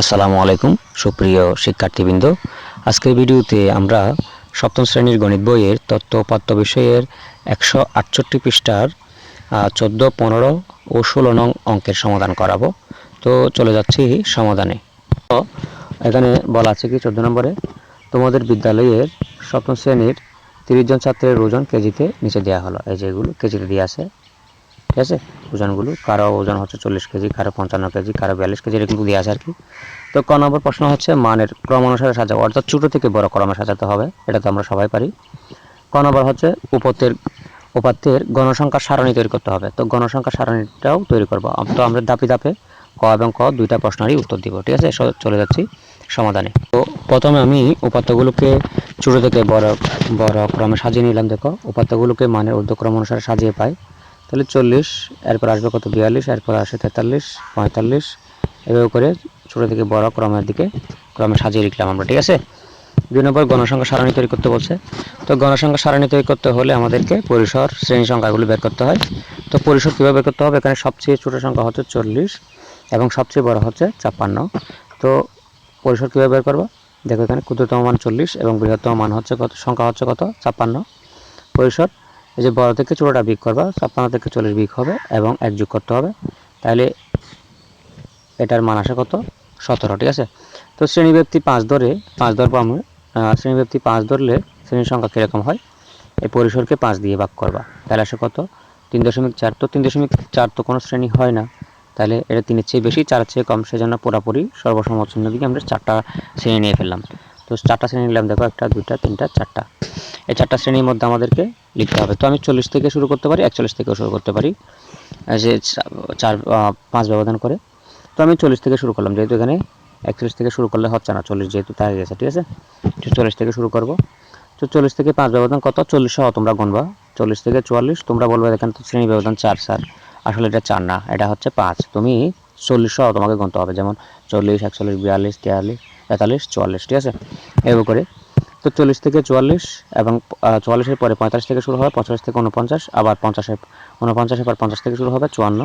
আসসালামু আলাইকুম, সুপ্রিয় শিক্ষার্থীবৃন্দ। আজকের ভিডিওতে আমরা সপ্তম শ্রেণির গণিত বইয়ের তত্ত্ব বিষয়ের একশো আটষট্টি পৃষ্ঠার চোদ্দ, পনেরো ও ষোলো নং অঙ্কের সমাধান করাবো। তো চলে যাচ্ছি সমাধানে। তো এখানে বলা আছে কি চোদ্দ নম্বরে? তোমাদের বিদ্যালয়ের সপ্তম শ্রেণির তিরিশ জন ছাত্রের ওজন কেজিতে নিচে দেওয়া হলো। এই যেগুলো কেজিতে দিয়ে আছে। ঠিক আছে? ওজনগুলো, কারও ওজন হচ্ছে চল্লিশ কেজি, কারও পঞ্চান্ন কেজি, কারও বিয়াল্লিশ কেজি, এরকম দিয়ে আছে আর কি। তো ক নম্বর প্রশ্ন হচ্ছে মানের ক্রম অনুসারে সাজাবো অর্থাৎ ছোটো থেকে বড় ক্রমে সাজাতে হবে, এটা তো আমরা সবাই পারি। ক নম্বর হচ্ছে উপত্যের উপাত্তের গণসংখ্যা সারণী তৈরি করতে হবে, তো গণসংখ্যা সারণীটাও তৈরি করব। তো আমরা দাপে দাপে ক এবং ক দুইটা প্রশ্নেরই উত্তর দিব, ঠিক আছে? চলে যাচ্ছি সমাধানে। তো প্রথমে আমি উপাত্তগুলোকে ছোটো থেকে বড় বড় ক্রমে সাজিয়ে নিলাম, দেখো। উপাত্তগুলোকে মানের ঊর্ধ্বক্রম অনুসারে সাজিয়ে পাই। তাহলে চল্লিশ, এরপর আসবে কত? বিয়াল্লিশ, এরপর আসে তেতাল্লিশ, পঁয়তাল্লিশ। এভাবে করে ছোটো থেকে বড় ক্রমের দিকে ক্রমে সাজিয়ে লিখলাম আমরা, ঠিক আছে? দুই নম্বর, গণসংখ্যা সারণী তৈরি করতে বলছে। তো গণসংখ্যা সারণী তৈরি করতে হলে আমাদেরকে পরিসর, শ্রেণি সংখ্যাগুলো বের করতে হয়। তো পরিসর কীভাবে বের করতে হবে? এখানে সবচেয়ে ছোটো সংখ্যা হচ্ছে চল্লিশ এবং সবচেয়ে বড় হচ্ছে ছাপ্পান্ন। তো পরিসর কীভাবে বের করব? দেখো এখানে ক্ষুদ্রতম মান চল্লিশ এবং বৃহত্তম মান হচ্ছে কত? সংখ্যা হচ্ছে কত? ছাপ্পান্ন। পরিসর এই যে বড় থেকে ছোটোটা বিক করবা ছাপ্পান্ন থেকে চল্লিশ বিক হবে এবং এক যোগ করতে হবে। তাহলে এটার মান আসে কত? সতেরো ঠিক আছে? তো শ্রেণি ব্যক্তি পাঁচ ধরে পাঁচ ধরবো আমি আহ, শ্রেণি ব্যক্তি পাঁচ ধরলে শ্রেণির সংখ্যা কীরকম হয়? এই পরিসরকে পাঁচ দিয়ে ভাগ করবা। তাহলে আসে কত? তিন দশমিক চার তো তিন দশমিক চার তো কোনো শ্রেণি হয় না। তাহলে এটা তিনের চেয়ে বেশি চার চেয়ে কম সেজন্য পুরাপুরি সর্বসম্মত চিহ্ন দিকে আমরা চারটা শ্রেণি নিয়ে ফেললাম। তো চারটা শ্রেণি নিলাম দেখো একটা দুইটা তিনটা চারটা। এই চারটা শ্রেণির মধ্যে আমাদেরকে লিখতে হবে। তো আমি চল্লিশ থেকে শুরু করতে পারি, একচল্লিশ থেকেও শুরু করতে পারি। যে চার পাঁচ ব্যবধান করে। তো আমি চল্লিশ থেকে শুরু করলাম, যেহেতু এখানে একচল্লিশ থেকে শুরু করলে হচ্ছে না, চল্লিশ যেহেতু তাই গেছে, ঠিক আছে? তো চল্লিশ থেকে শুরু করব। তো চল্লিশ থেকে পাঁচ ব্যবধান কত? চল্লিশ সহ তোমরা গুনবা। চল্লিশ থেকে চুয়াল্লিশ, তোমরা বলবে এখানে তো শ্রেণি ব্যবধান চার, স্যার। আসলে এটা চার না, এটা হচ্ছে পাঁচ। তুমি চল্লিশ সহ তোমাকে গুনতে হবে, যেমন চল্লিশ, একচল্লিশ, বিয়াল্লিশ, তিয়াল্লিশ, তেতাল্লিশ, চুয়াল্লিশ, ঠিক আছে? এভাবে করে। তো চল্লিশ থেকে চুয়াল্লিশ এবং চুয়াল্লিশের পরে পঁয়তাল্লিশ থেকে শুরু হবে, পঁয়তাল্লিশ থেকে উনপঞ্চাশ আবার পঞ্চাশের উনপঞ্চাশের পর পঞ্চাশ থেকে শুরু হবে, চুয়ান্ন,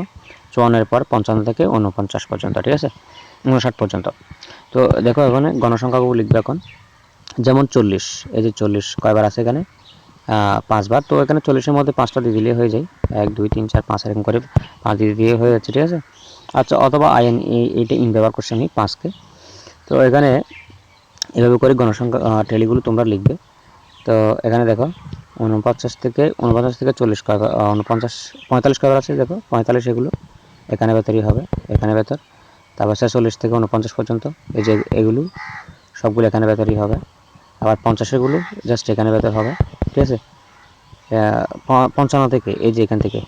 চুয়ান্নের পর পঞ্চান্ন থেকে উনপঞ্চাশ পর্যন্ত, ঠিক আছে? উনষাট পর্যন্ত। তো দেখো এখানে গণসংখ্যাগুলো লিখবে এখন। যেমন চল্লিশ, এই যে চল্লিশ কয়বার আছে এখানে? পাঁচবার। তো এখানে চল্লিশের মধ্যে পাঁচটা দিয়ে দিলে হয়ে যায়। এক, দুই, তিন, চার, পাঁচ, এরকম করে পাঁচ দিয়ে দিয়ে হয়ে যাচ্ছে, ঠিক আছে? আচ্ছা অথবা আইএন এইটা ইন ব্যবহার করছি আমি, পাঁচকে। তো এখানে এভাবে করে গণসংখ্যা আহ, টেলিগুলো তোমরা লিখবে। তো এখানে দেখো উনপঞ্চাশ থেকে উনপঞ্চাশ থেকে চল্লিশ আহ, উনপঞ্চাশ পঁয়তাল্লিশ কয়বার আছে দেখো পঁয়তাল্লিশ এগুলো। এখানে ভেতরই হবে এখানে ভেতর তারপর চল্লিশ থেকে উনপঞ্চাশ পর্যন্ত এই যে এগুলো সবগুলো এখানে ভেতরই হবে। আবার পঞ্চাশেরগুলো জাস্ট এখানে ভেতর হবে ঠিক আছে? পঞ্চান্ন থেকে এই যে এখান থেকে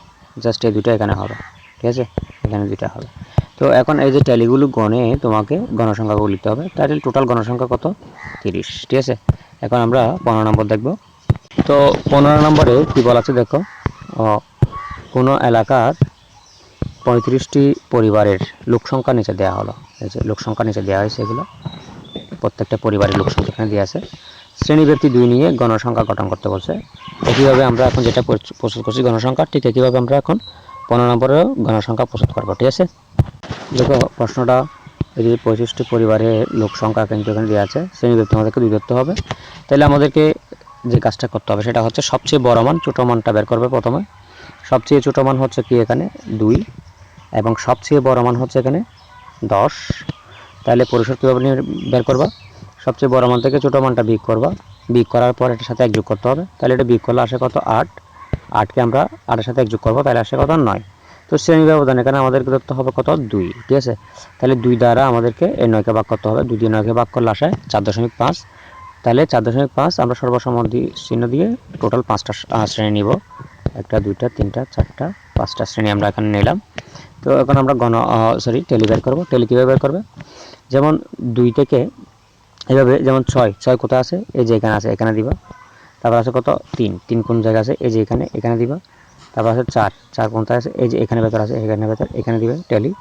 জাস্ট এই দুটো এখানে হবে ঠিক আছে? এখানে দুইটা হবে। তো এখন এই যে ট্যালিগুলো গণে তোমাকে গণসংখ্যাগুলো লিখতে হবে। টাইটেল টোটাল গণসংখ্যা কত? তিরিশ, ঠিক আছে? এখন আমরা পনেরো নম্বর দেখব। তো পনেরো নম্বরে কী বলা আছে দেখো? কোনো এলাকার পঁয়ত্রিশটি পরিবারের লোকসংখ্যা নিচে দেওয়া হলো। এই যে লোকসংখ্যা নিচে দেওয়া হয়েছে এগুলো। প্রত্যেকটা পরিবারের লোকসংখ্যা এখানে দেওয়া আছে। শ্রেণীব্যক্তি দুই নিয়ে গণসংখ্যা গঠন করতে বলছে। একইভাবে আমরা এখন যেটা প্রস্তুত করছি গণসংখ্যা, ঠিক একইভাবে আমরা এখন পনেরো নম্বরেও গণসংখ্যা প্রস্তুত করব, ঠিক আছে? দেখো, প্রশ্নটা এই যে পঁয়ত্রিশটি পরিবারের লোক সংখ্যা কিন্তু এখানে দেওয়া আছে, সেই শ্রেণীব্যক্তি আমাদেরকে দুই ধরতে হবে। তাহলে আমাদেরকে যে কাজটা করতে হবে, সেটা হচ্ছে সবচেয়ে বড় মান, ছোটো মানটা বের করবে প্রথমে। সবচেয়ে ছোটো মান হচ্ছে কি এখানে? দুই। এবং সবচেয়ে বড় মান হচ্ছে এখানে দশ। তাহলে পরিসর কীভাবে বের করবা? সবচেয়ে বড় মান থেকে ছোটো মানটা বিক করবা। বিক করার পর এটার সাথে এক যোগ করতে হবে। তাহলে এটা বিক করলে আসে কত? আট। আটকে আমরা আটের সাথে এক যোগ করব তাহলে আসে কত? নয়। তো শ্রেণি ব্যবধান এখানে আমাদেরকে ধরতে হবে কত? দুই, ঠিক আছে? তাহলে দুই দ্বারা আমাদেরকে এই নয়কে ভাগ করতে হবে। দুই দিয়ে নয়কে ভাগ করলে আসে চার দশমিক পাঁচ। তাহলে চার দশমিক পাঁচ আমরা সর্বসম্মতি চিহ্ন দিয়ে টোটাল পাঁচটা শ্রেণি নিব। একটা, দুইটা, তিনটা, চারটা, পাঁচটা শ্রেণি আমরা এখানে নিলাম। তো এখন আমরা গণ সরি টেলি বের করব। টেলি কীভাবে বের করবে? যেমন দুই থেকে এভাবে, যেমন ছয় ছয় কোথায় আছে? এই যে এখানে আছে, এখানে দিবা। তারপর আছে কত? তিন। তিন কোন জায়গা আছে? এই যে এখানে এখানে দিবা। তারপর আছে চার চার কোনটায় আছে, এই যে এখানে ভেতর আছে, এখানে ভেতর, এখানে দিবে টেলি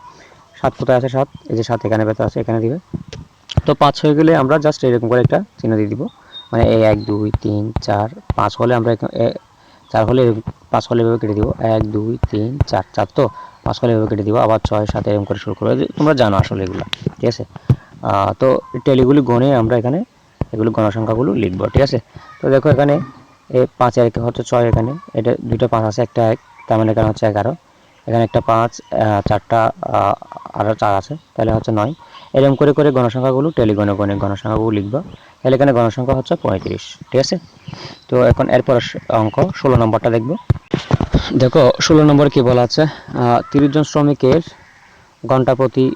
সাত কোথায় আছে সাত, এই যে সাত এখানে ভেতর আছে, এখানে দিবে। তো পাঁচ হয়ে গেলে আমরা জাস্ট এরকম করে একটা চিহ্ন দিয়ে দিব। মানে এই এক, দুই, তিন, চার, পাঁচ হলে আমরা চার হলে পাঁচ হলে এভাবে কেটে দিব। এক, দুই, তিন, চার চার তো, পাঁচ হলে এভাবে কেটে দিব। আবার ছয়, সাত এরকম করে শুরু করব। তোমরা জানো আসলে এগুলো, ঠিক আছে? তো টেলিগুলি গণে আমরা এখানে এগুলো গণসংখ্যাগুলো লিখব, ঠিক আছে? তো দেখো এখানে এই পাঁচ আর একে হচ্ছে ছয় এখানে। এটা দুটো পাঁচ আছে, একটা এক, তার মানে এখানে হচ্ছে এগারো। এখানে একটা পাঁচ চারটা আরও চার আছে, তাহলে হচ্ছে নয়। এরকম করে করে গণসংখ্যাগুলো টেলিগণে গণে গণসংখ্যাগুলো লিখব। তাহলে এখানে গণসংখ্যা হচ্ছে পঁয়ত্রিশ, ঠিক আছে? তো এখন এরপর অঙ্ক, ষোলো নম্বরটা দেখব। দেখো, ষোলো নম্বর কি বলা আছে? তিরিশ জন শ্রমিকের ঘণ্টা প্রতি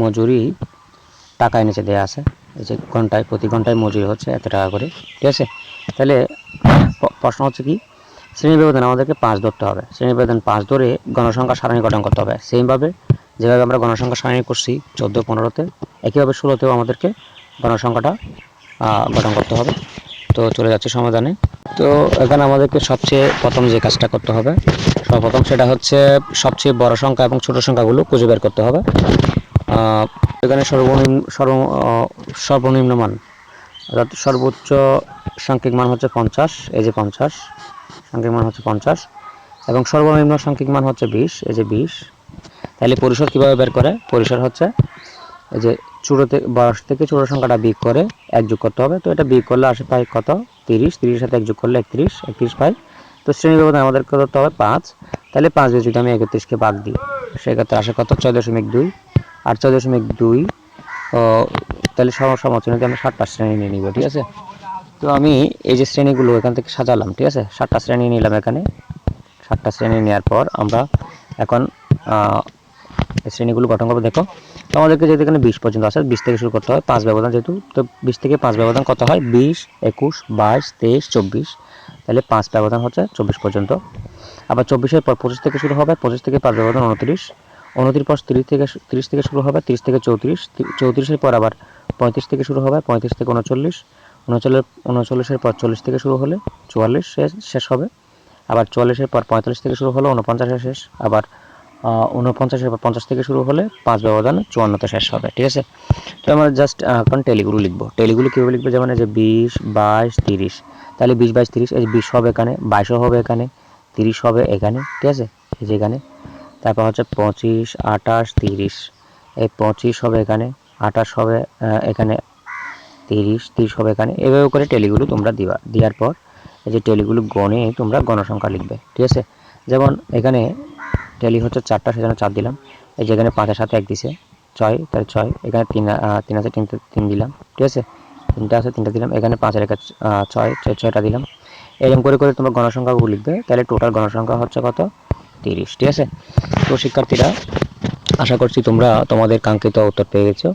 মজুরি টাকায় নিচে দেওয়া আছে। এই যে ঘন্টায়, প্রতি ঘন্টায় মজুরি হচ্ছে এত টাকা করে, ঠিক আছে? তাহলে প্রশ্ন হচ্ছে কি শ্রেণি ব্যবধান আমাদেরকে পাঁচ ধরতে হবে। শ্রেণি ব্যবধান পাঁচ ধরে গণসংখ্যা সারণী গঠন করতে হবে। সেমভাবে যেভাবে আমরা গণসংখ্যা সারণী করছি চোদ্দ, পনেরোতে, একইভাবে ষোলোতেও আমাদেরকে গণসংখ্যাটা গঠন করতে হবে। তো চলে যাচ্ছে সমাধানে। তো এখানে আমাদেরকে সবচেয়ে প্রথম যে কাজটা করতে হবে, সর্বপ্রথম সেটা হচ্ছে সবচেয়ে বড় সংখ্যা এবং ছোট সংখ্যাগুলো খুঁজে বের করতে হবে। এখানে সর্বনিম্ন, সর্ব সর্বনিম্ন মান অর্থাৎ সর্বোচ্চ সাংখ্যিক মান হচ্ছে পঞ্চাশ, এই যে পঞ্চাশ, সাংখ্যিক মান হচ্ছে পঞ্চাশ, এবং সর্বনিম্ন সাংখ্যিক মান হচ্ছে বিশ, এই যে বিশ। তাহলে পরিসর কীভাবে বের করে? পরিসর হচ্ছে এই যে ছোটো থেকে বড় থেকে ছোটো সংখ্যাটা বিয়োগ করে এক যোগ করতে হবে। তো এটা বিয়োগ করলে আসে পাই কত? তিরিশ, তিরিশের সাথে এক যোগ করলে একত্রিশ একত্রিশ পাই। তো শ্রেণি ব্যবধান আমাদেরকে ধরতে হবে পাঁচ। তাহলে পাঁচ দিয়ে যদি আমি একত্রিশকে বাদ দিই, সেক্ষেত্রে আসে কত? ছয় দশমিক দুই। আর ছয় দশমিক দুই তাহলে সম সমশ্রেণীতে আমি ষাটটা শ্রেণি নিয়ে নিব, ঠিক আছে? তো আমি এই যে শ্রেণীগুলো এখান থেকে সাজালাম, ঠিক আছে? ষাটটা শ্রেণি নিলাম এখানে। সাতটা শ্রেণি নেওয়ার পর আমরা এখন শ্রেণীগুলো গঠন করব। দেখো তো আমাদেরকে যেহেতু এখানে বিশ পর্যন্ত আছে, বিশ থেকে শুরু করতে হয় পাঁচ ব্যবধান যেহেতু, তো বিশ থেকে পাঁচ ব্যবধান কত হয়? বিশ, একুশ, বাইশ, তেইশ, চব্বিশ। তাহলে পাঁচ ব্যবধান হচ্ছে চব্বিশ পর্যন্ত। আবার চব্বিশের পর পঁচিশ থেকে শুরু হবে, পঁচিশ থেকে পাঁচ ব্যবধান উনত্রিশ। উনত্রিশ পর তিরিশ থেকে তিরিশ থেকে শুরু হবে, তিরিশ থেকে চৌত্রিশ। চৌত্রিশের পর আবার পঁয়ত্রিশ থেকে শুরু হবে, পঁয়ত্রিশ থেকে উনচল্লিশ উনচল্লিশ, উনচল্লিশের পর চল্লিশ থেকে শুরু হলে চুয়াল্লিশ শেষ শেষ হবে, আবার চুয়াল্লিশের পর পঁয়তাল্লিশ থেকে শুরু হলে উনপঞ্চাশে শেষ, আবার উনপঞ্চাশের পর পঞ্চাশ থেকে শুরু হলে পাঁচ ব্যবধান চুয়ান্নতে শেষ হবে, ঠিক আছে? তো আমরা জাস্ট এখন টেলিগুলো লিখব। টেলিগুলো কীভাবে লিখব? যেমন যে বিশ, বাইশ, তিরিশ, তাহলে বিশ, বাইশ, তিরিশ, এই বিশ হবে এখানে বাইশও হবে এখানে, তিরিশ হবে এখানে, ঠিক আছে? এই যে এখানে, তারপর হচ্ছে পঁচিশ, আঠাশ, তিরিশ, এই পঁচিশ হবে এখানে আঠাশ হবে এখানে তিরিশ তিরিশ হবে এখানে। এভাবে করে টেলিগুলো তোমরা দিবা। দেওয়ার পর এই যে টেলিগুলো গণে তোমরা গণসংখ্যা লিখবে, ঠিক আছে? যেমন এখানে টেলি হচ্ছে চারটা, সেজন্য চার দিলাম। এই যে এখানে পাঁচের সাথে এক দিছে, ছয়, তাহলে ছয়, এখানে তিন তিন আছে, তিনটে, তিন দিলাম, ঠিক আছে? তিনটা আছে, তিনটা দিলাম, এখানে পাঁচের একা ছয় ছয়টা দিলাম। এরকম করে করে তোমরা গণসংখ্যাগুলো লিখবে, তাহলে টোটাল গণসংখ্যা হচ্ছে কত? তিরিশ, ঠিক আছে? তো শিক্ষার্থীরা, আশা করছি তোমরা তোমাদের কাঙ্ক্ষিত উত্তর পেয়ে গেছো।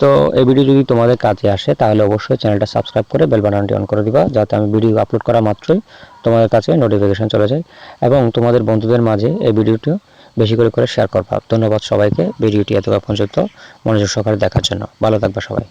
তো এই ভিডিও যদি তোমাদের কাজে আসে, তাহলে অবশ্যই চ্যানেলটা সাবস্ক্রাইব করে বেল বাটনটি অন করে দিবা, যাতে আমি ভিডিও আপলোড করা মাত্রই তোমাদের কাছে নোটিফিকেশন চলে যায় এবং তোমাদের বন্ধুদের মাঝে এই ভিডিওটিও বেশি করে করে শেয়ার করবা। ধন্যবাদ সবাইকে ভিডিওটি এতক্ষণ পর্যন্ত মনোযোগ সহকারে দেখার জন্য। ভালো থাকবে সবাই।